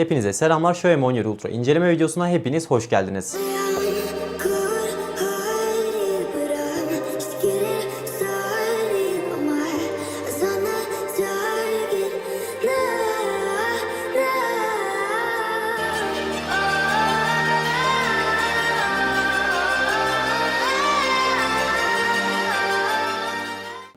Hepinize selamlar. 17 Ultra inceleme videosuna hepiniz hoş geldiniz.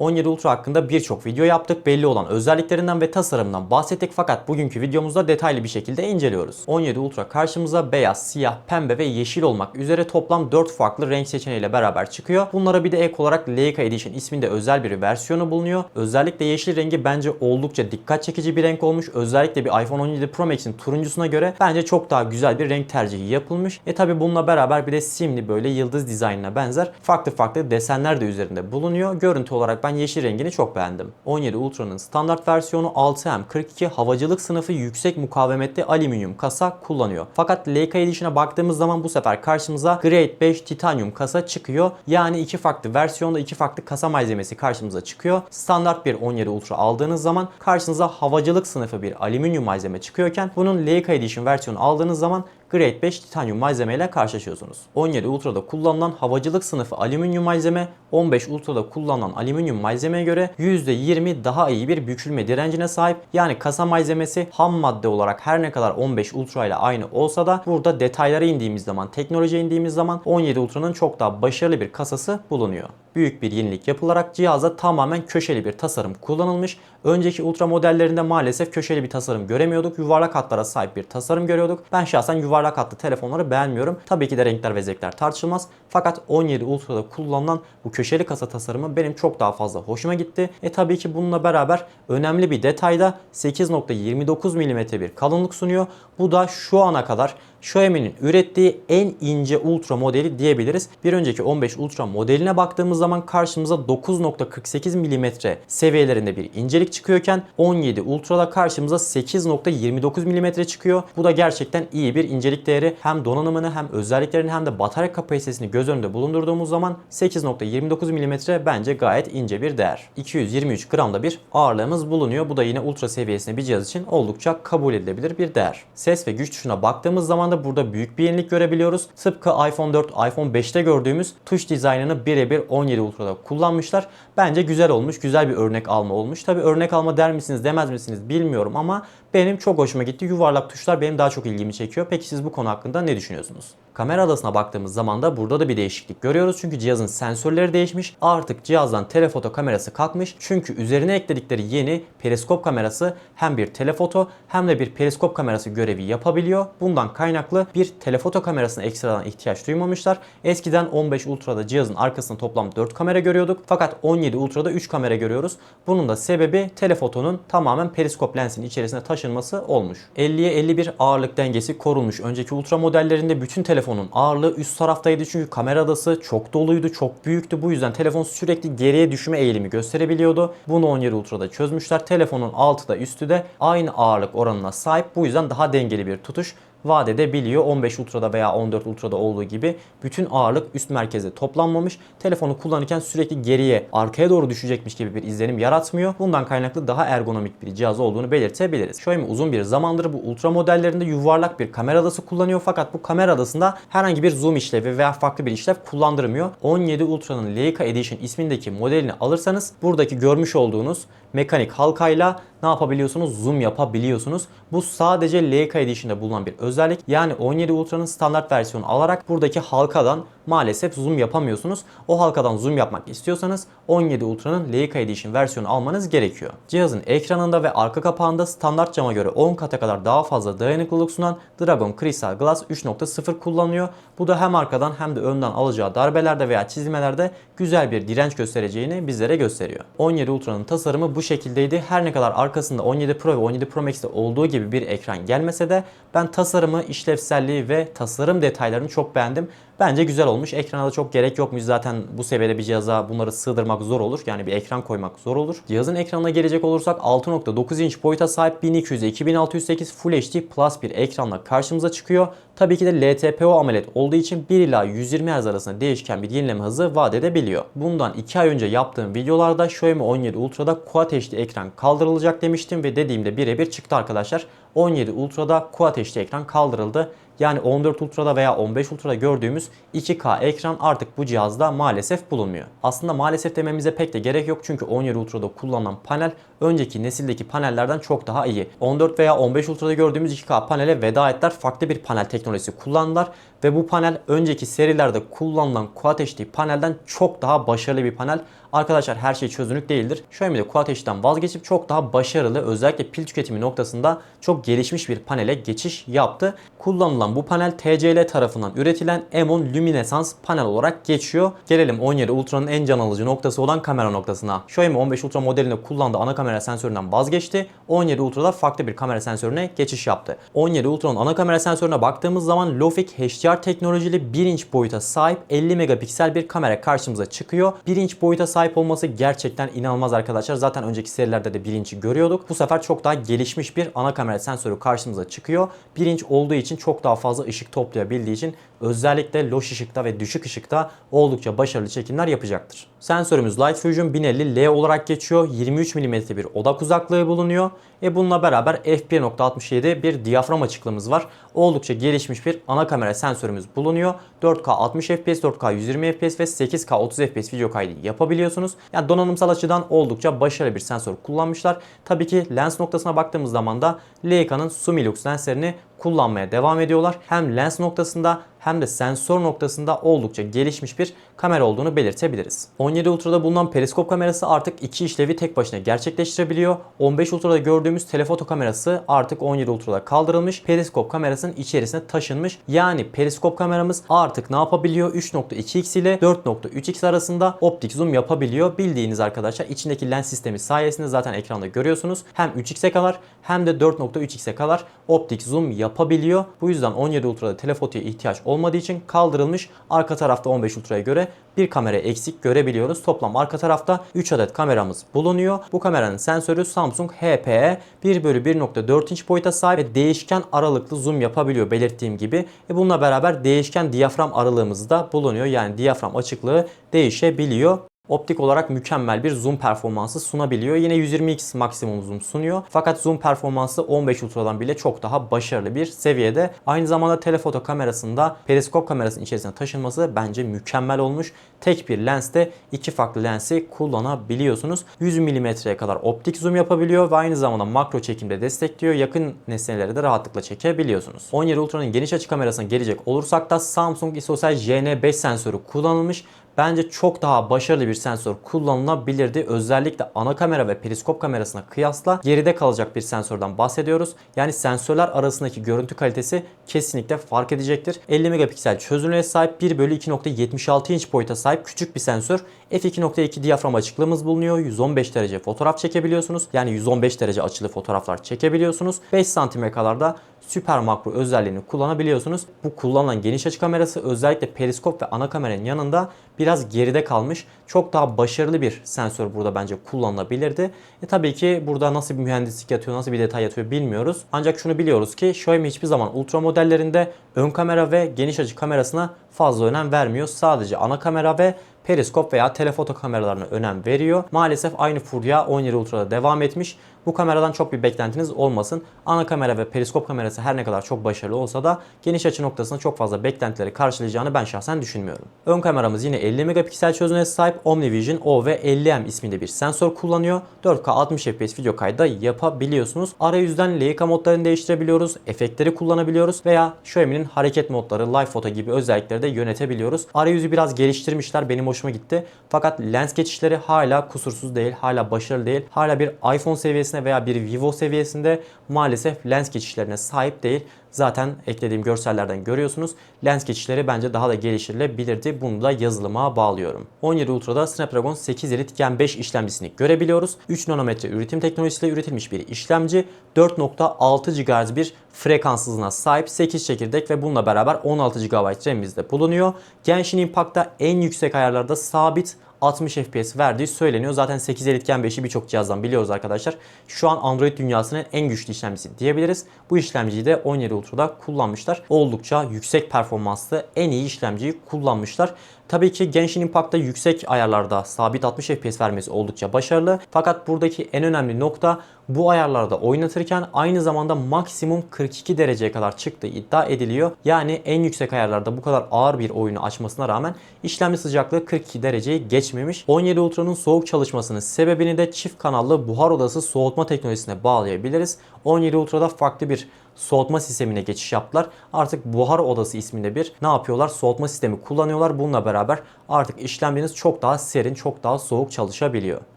17 Ultra hakkında birçok video yaptık. Belli olan özelliklerinden ve tasarımından bahsettik fakat bugünkü videomuzda detaylı bir şekilde inceliyoruz. 17 Ultra karşımıza beyaz, siyah, pembe ve yeşil olmak üzere toplam 4 farklı renk seçeneğiyle beraber çıkıyor. Bunlara bir de ek olarak Leica Edition isminde özel bir versiyonu bulunuyor. Özellikle yeşil rengi bence oldukça dikkat çekici bir renk olmuş. Özellikle bir iPhone 17 Pro Max'in turuncusuna göre bence çok daha güzel bir renk tercihi yapılmış. E tabi bununla beraber bir de simli böyle yıldız dizaynına benzer farklı farklı desenler de üzerinde bulunuyor. Görüntü olarak ben yeşil rengini çok beğendim. 17 Ultra'nın standart versiyonu 6M42 havacılık sınıfı yüksek mukavemetli alüminyum kasa kullanıyor. Fakat Leica Edition'a baktığımız zaman bu sefer karşımıza Grade 5 titanyum kasa çıkıyor. Yani iki farklı versiyonda iki farklı kasa malzemesi karşımıza çıkıyor. Standart bir 17 Ultra aldığınız zaman karşınıza havacılık sınıfı bir alüminyum malzeme çıkıyorken bunun Leica Edition versiyonu aldığınız zaman Grade 5 titanyum malzemeyle karşılaşıyorsunuz. 17 Ultra'da kullanılan havacılık sınıfı alüminyum malzeme 15 Ultra'da kullanılan alüminyum malzemeye göre %20 daha iyi bir bükülme direncine sahip. Yani kasa malzemesi ham madde olarak her ne kadar 15 Ultra ile aynı olsa da burada detaylara indiğimiz zaman, teknolojiye indiğimiz zaman 17 Ultra'nın çok daha başarılı bir kasası bulunuyor. Büyük bir yenilik yapılarak cihaza tamamen köşeli bir tasarım kullanılmış. Önceki Ultra modellerinde maalesef köşeli bir tasarım göremiyorduk. Yuvarlak hatlara sahip bir tasarım görüyorduk. Ben şahsen yuvarlak hatlı telefonları beğenmiyorum. Tabii ki de renkler ve zevkler tartışılmaz. Fakat 17 Ultra'da kullanılan bu köşeli kasa tasarımı benim çok daha fazla hoşuma gitti. E tabii ki bununla beraber önemli bir detayda 8.29 mm bir kalınlık sunuyor. Bu da şu ana kadar Xiaomi'nin ürettiği en ince Ultra modeli diyebiliriz. Bir önceki 15 Ultra modeline baktığımız zaman karşımıza 9.48 mm seviyelerinde bir incelik çıkıyorken 17 Ultra'da karşımıza 8.29 mm çıkıyor. Bu da gerçekten iyi bir incelik değeri. Hem donanımını hem özelliklerini hem de batarya kapasitesini göz önünde bulundurduğumuz zaman 8.29 mm bence gayet ince bir değer. 223 gramda bir ağırlığımız bulunuyor. Bu da yine Ultra seviyesinde bir cihaz için oldukça kabul edilebilir bir değer. Ses ve güç tuşuna baktığımız zaman da burada büyük bir yenilik görebiliyoruz. Tıpkı iPhone 4, iPhone 5'te gördüğümüz tuş dizaynını birebir 17 Ultra'da kullanmışlar. Bence güzel olmuş, güzel bir örnek alma olmuş. Tabi örnek alma der misiniz demez misiniz bilmiyorum ama benim çok hoşuma gitti. Yuvarlak tuşlar benim daha çok ilgimi çekiyor. Peki siz bu konu hakkında ne düşünüyorsunuz? Kamera adasına baktığımız zaman da burada da bir değişiklik görüyoruz. Çünkü cihazın sensörleri değişmiş. Artık cihazdan telefoto kamerası kalkmış. Çünkü üzerine ekledikleri yeni periskop kamerası hem bir telefoto hem de bir periskop kamerası görevi yapabiliyor. Bundan kaynaklı bir telefoto kamerasına ekstradan ihtiyaç duymamışlar. Eskiden 15 Ultra'da cihazın arkasında toplam 4 kamera görüyorduk. Fakat 17 Ultra'da 3 kamera görüyoruz. Bunun da sebebi telefotonun tamamen periskop lensinin içerisine taşınması olmuş. 50'ye 51 ağırlık dengesi korunmuş. Önceki Ultra modellerinde bütün telefonun ağırlığı üst taraftaydı çünkü kamera adası çok doluydu, çok büyüktü. Bu yüzden telefon sürekli geriye düşme eğilimi gösterebiliyordu. Bunu 17 Ultra'da çözmüşler. Telefonun altı da üstü de aynı ağırlık oranına sahip. Bu yüzden daha dengeli bir tutuş vaat edebiliyor. 15 Ultra'da veya 14 Ultra'da olduğu gibi bütün ağırlık üst merkeze toplanmamış. Telefonu kullanırken sürekli geriye, arkaya doğru düşecekmiş gibi bir izlenim yaratmıyor. Bundan kaynaklı daha ergonomik bir cihaz olduğunu belirtebiliriz. Xiaomi uzun bir zamandır bu Ultra modellerinde yuvarlak bir kamera adası kullanıyor fakat bu kamera adasında herhangi bir zoom işlevi veya farklı bir işlev kullandırmıyor. 17 Ultra'nın Leica Edition ismindeki modelini alırsanız buradaki görmüş olduğunuz mekanik halkayla ne yapabiliyorsunuz? Zoom yapabiliyorsunuz. Bu sadece Leica Edition'da bulunan bir özellik. Yani 17 Ultra'nın standart versiyonu alarak buradaki halkadan maalesef zoom yapamıyorsunuz. O halkadan zoom yapmak istiyorsanız 17 Ultra'nın Leica Edition versiyonu almanız gerekiyor. Cihazın ekranında ve arka kapağında standart cama göre 10 kata kadar daha fazla dayanıklılık sunan Dragon Crystal Glass 3.0 kullanılıyor. Bu da hem arkadan hem de önden alacağı darbelerde veya çizmelerde güzel bir direnç göstereceğini bizlere gösteriyor. 17 Ultra'nın tasarımı bu şekildeydi. Her ne kadar arkasında 17 Pro ve 17 Pro Max'te olduğu gibi bir ekran gelmese de ben tasarımı, işlevselliği ve tasarım detaylarını çok beğendim. Bence güzel olmuş. Ekrana da çok gerek yokmuş. Zaten bu seviyede bir cihaza bunları sığdırmak zor olur. Yani bir ekran koymak zor olur. Cihazın ekranına gelecek olursak 6.9 inç boyuta sahip 1200'e 2608 Full HD Plus bir ekranla karşımıza çıkıyor. Tabii ki de LTPO AMOLED olduğu için 1 ila 120 Hz arasında değişken bir yenileme hızı vaat edebiliyor. Bundan 2 ay önce yaptığım videolarda Xiaomi 17 Ultra'da Quad HD ekran kaldırılacak olacak demiştim ve dediğimde birebir çıktı arkadaşlar. 17 Ultra'da Quad HD ekran kaldırıldı. Yani 14 Ultra'da veya 15 Ultra'da gördüğümüz 2K ekran artık bu cihazda maalesef bulunmuyor. Aslında maalesef dememize pek de gerek yok çünkü 17 Ultra'da kullanılan panel önceki nesildeki panellerden çok daha iyi. 14 veya 15 Ultra'da gördüğümüz 2K panele veda ettiler. Farklı bir panel teknolojisi kullandılar ve bu panel önceki serilerde kullanılan Quad HD panelden çok daha başarılı bir panel. Arkadaşlar her şey çözünürlük değildir. Xiaomi de Quad HD'den vazgeçip çok daha başarılı özellikle pil tüketimi noktasında çok gelişmiş bir panele geçiş yaptı. Kullanılan bu panel TCL tarafından üretilen M10 Luminescence panel olarak geçiyor. Gelelim 17 Ultra'nın en can alıcı noktası olan kamera noktasına. Xiaomi 15 Ultra modelinde kullandığı ana kamera sensöründen vazgeçti. 17 Ultra'da farklı bir kamera sensörüne geçiş yaptı. 17 Ultra'nın ana kamera sensörüne baktığımız zaman Lofic HDR teknolojili 1 inç boyuta sahip 50 megapiksel bir kamera karşımıza çıkıyor. 1 inç boyuta sahip olması gerçekten inanılmaz arkadaşlar. Zaten önceki serilerde de 1 inç'i görüyorduk. Bu sefer çok daha gelişmiş bir ana kamera sensörü karşımıza çıkıyor. 1 inç olduğu için çok daha fazla ışık toplayabildiği için özellikle loş ışıkta ve düşük ışıkta oldukça başarılı çekimler yapacaktır. Sensörümüz Light Fusion 1050L olarak geçiyor. 23 mm bir odak uzaklığı bulunuyor. E bununla beraber f1.67 bir diyafram açıklığımız var. Oldukça gelişmiş bir ana kamera sensörümüz bulunuyor. 4K 60 FPS, 4K 120 FPS ve 8K 30 FPS video kaydı yapabiliyorsunuz. Yani donanımsal açıdan oldukça başarılı bir sensör kullanmışlar. Tabii ki lens noktasına baktığımız zaman da Leica'nın Sumilux lenslerini kullanmaya devam ediyorlar. Hem lens noktasında hem de sensör noktasında oldukça gelişmiş bir kamera olduğunu belirtebiliriz. 17 Ultra'da bulunan periskop kamerası artık iki işlevi tek başına gerçekleştirebiliyor. 15 Ultra'da gördüğümüz telefoto kamerası artık 17 Ultra'da kaldırılmış. Periskop kamerasının içerisine taşınmış. Yani periskop kameramız artık ne yapabiliyor? 3.2x ile 4.3x arasında optik zoom yapabiliyor. Bildiğiniz arkadaşlar içindeki lens sistemi sayesinde zaten ekranda görüyorsunuz. Hem 3x'e kadar hem de 4.3x'e kadar optik zoom yapabiliyor. Bu yüzden 17 Ultra'da telefotoya ihtiyaç olmadığı için kaldırılmış. Arka tarafta 15 Ultra'ya göre bir kamera eksik görebiliyoruz. Toplam arka tarafta 3 adet kameramız bulunuyor. Bu kameranın sensörü Samsung HPE 1 bölü 1.4 inç boyuta sahip ve değişken aralıklı zoom yapabiliyor belirttiğim gibi. E bununla beraber değişken diyafram aralığımız da bulunuyor. Yani diyafram açıklığı değişebiliyor optik olarak mükemmel bir zoom performansı sunabiliyor. Yine 120x maksimum zoom sunuyor. Fakat zoom performansı 15 Ultra'dan bile çok daha başarılı bir seviyede. Aynı zamanda telefoto kamerasında periskop kamerasının içerisine taşınması bence mükemmel olmuş. Tek bir lenste iki farklı lensi kullanabiliyorsunuz. 100 mm'ye kadar optik zoom yapabiliyor ve aynı zamanda makro çekimde destekliyor. Yakın nesneleri de rahatlıkla çekebiliyorsunuz. 17 Ultra'nın geniş açı kamerasına gelecek olursak da Samsung ISOCELL JN5 sensörü kullanılmış. Bence çok daha başarılı bir sensör kullanılabilirdi. Özellikle ana kamera ve periskop kamerasına kıyasla geride kalacak bir sensörden bahsediyoruz. Yani sensörler arasındaki görüntü kalitesi kesinlikle fark edecektir. 50 megapiksel çözünürlüğe sahip 1 bölü 2.76 inç boyuta sahip küçük bir sensör. f2.2 diyafram açıklığımız bulunuyor. 115 derece fotoğraf çekebiliyorsunuz. Yani 115 derece açılı fotoğraflar çekebiliyorsunuz. 5 santime kadar da süper makro özelliğini kullanabiliyorsunuz. Bu kullanılan geniş açı kamerası özellikle periskop ve ana kameranın yanında biraz geride kalmış. Çok daha başarılı bir sensör burada bence kullanılabilirdi. E tabii ki burada nasıl bir mühendislik yatıyor, nasıl bir detay yatıyor bilmiyoruz. Ancak şunu biliyoruz ki Xiaomi hiçbir zaman ultra modellerinde ön kamera ve geniş açı kamerasına fazla önem vermiyor. Sadece ana kamera ve periskop veya telefoto kameralarına önem veriyor. Maalesef aynı furya 17 Ultra'da devam etmiş. Bu kameradan çok bir beklentiniz olmasın. Ana kamera ve periskop kamerası her ne kadar çok başarılı olsa da geniş açı noktasında çok fazla beklentileri karşılayacağını ben şahsen düşünmüyorum. Ön kameramız yine 50 megapiksel çözünürlüğe sahip OmniVision O ve 50M isminde bir sensör kullanıyor. 4K 60 FPS video kaydı da yapabiliyorsunuz. Arayüzden Leica modlarını değiştirebiliyoruz, efektleri kullanabiliyoruz veya Xiaomi'nin hareket modları, live foto gibi özellikleri de yönetebiliyoruz. Arayüzü biraz geliştirmişler. Benim hoşuma gitti. Fakat lens geçişleri hala kusursuz değil, hala başarılı değil. Hala bir iPhone seviyesinde veya bir Vivo seviyesinde maalesef lens geçişlerine sahip değil. Zaten eklediğim görsellerden görüyorsunuz. Lens geçişleri bence daha da geliştirilebilirdi. Bunu da yazılıma bağlıyorum. 17 Ultra'da Snapdragon 8 Elite Gen 5 işlemcisini görebiliyoruz. 3 nanometre üretim teknolojisiyle üretilmiş bir işlemci. 4.6 GHz bir frekans hızına sahip 8 çekirdek ve bununla beraber 16 GB RAM'imiz de bulunuyor. Genshin Impact'ta en yüksek ayarlarda sabit 60 FPS verdiği söyleniyor. Zaten 8 Elite Gen 5'i birçok cihazdan biliyoruz arkadaşlar. Şu an Android dünyasının en güçlü işlemcisi diyebiliriz. Bu işlemciyi de 17 Ultra'da kullanmışlar. Oldukça yüksek performanslı en iyi işlemciyi kullanmışlar. Tabii ki Genshin Impact'ta yüksek ayarlarda sabit 60 FPS vermesi oldukça başarılı. Fakat buradaki en önemli nokta bu ayarlarda oynatırken aynı zamanda maksimum 42 dereceye kadar çıktığı iddia ediliyor. Yani en yüksek ayarlarda bu kadar ağır bir oyunu açmasına rağmen işlemci sıcaklığı 42 dereceyi geçmemiş. 17 Ultra'nın soğuk çalışmasının sebebini de çift kanallı buhar odası soğutma teknolojisine bağlayabiliriz. 17 Ultra'da farklı bir soğutma sistemine geçiş yaptılar. Artık buhar odası isminde bir ne yapıyorlar? Soğutma sistemi kullanıyorlar. Bununla beraber artık işlemciniz çok daha serin, çok daha soğuk çalışabiliyor.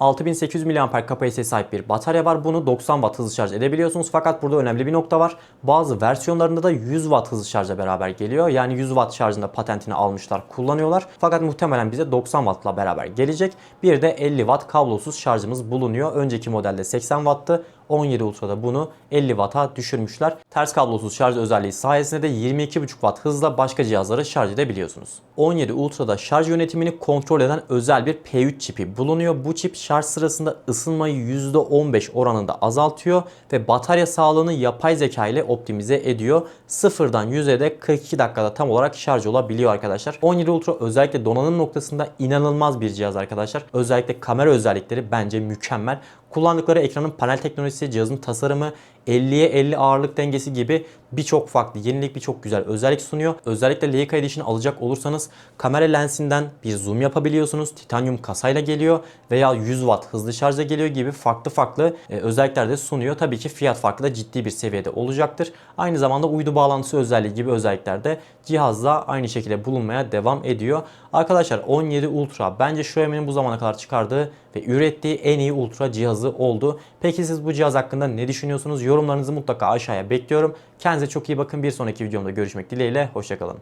6800 mAh kapasiteye sahip bir batarya var. Bunu 90 Watt hızlı şarj edebiliyorsunuz. Fakat burada önemli bir nokta var. Bazı versiyonlarında da 100 Watt hızlı şarjla beraber geliyor. Yani 100 Watt şarjında patentini almışlar, kullanıyorlar. Fakat muhtemelen bize 90 Watt'la beraber gelecek. Bir de 50 Watt kablosuz şarjımız bulunuyor. Önceki modelde 80 Watt'tı. 17 Ultra'da bunu 50 Watt'a düşürmüşler. Ters kablosuz şarj özelliği sayesinde de 22,5 Watt hızla başka cihazları şarj edebiliyorsunuz. 17 Ultra'da şarj yönetimini kontrol eden özel bir P3 çipi bulunuyor. Bu çip şarj sırasında ısınmayı %15 oranında azaltıyor ve batarya sağlığını yapay zeka ile optimize ediyor. Sıfırdan 100'e de 42 dakikada tam olarak şarj olabiliyor arkadaşlar. 17 Ultra özellikle donanım noktasında inanılmaz bir cihaz arkadaşlar. Özellikle kamera özellikleri bence mükemmel. Kullandıkları ekranın panel teknolojisi, cihazın tasarımı, 50'ye 50 ağırlık dengesi gibi birçok farklı yenilik birçok güzel özellik sunuyor. Özellikle Leica Edition alacak olursanız kamera lensinden bir zoom yapabiliyorsunuz. Titanyum kasayla geliyor veya 100 watt hızlı şarjla geliyor gibi farklı farklı e, özellikler de sunuyor. Tabii ki fiyat farkı da ciddi bir seviyede olacaktır. Aynı zamanda uydu bağlantısı özelliği gibi özellikler de cihazda aynı şekilde bulunmaya devam ediyor. Arkadaşlar 17 Ultra bence Xiaomi'nin bu zamana kadar çıkardığı ve ürettiği en iyi ultra cihazı oldu. Peki siz bu cihaz hakkında ne düşünüyorsunuz? Yorumlarınızı mutlaka aşağıya bekliyorum. Kendinize çok iyi bakın. Bir sonraki videomda görüşmek dileğiyle. Hoşçakalın.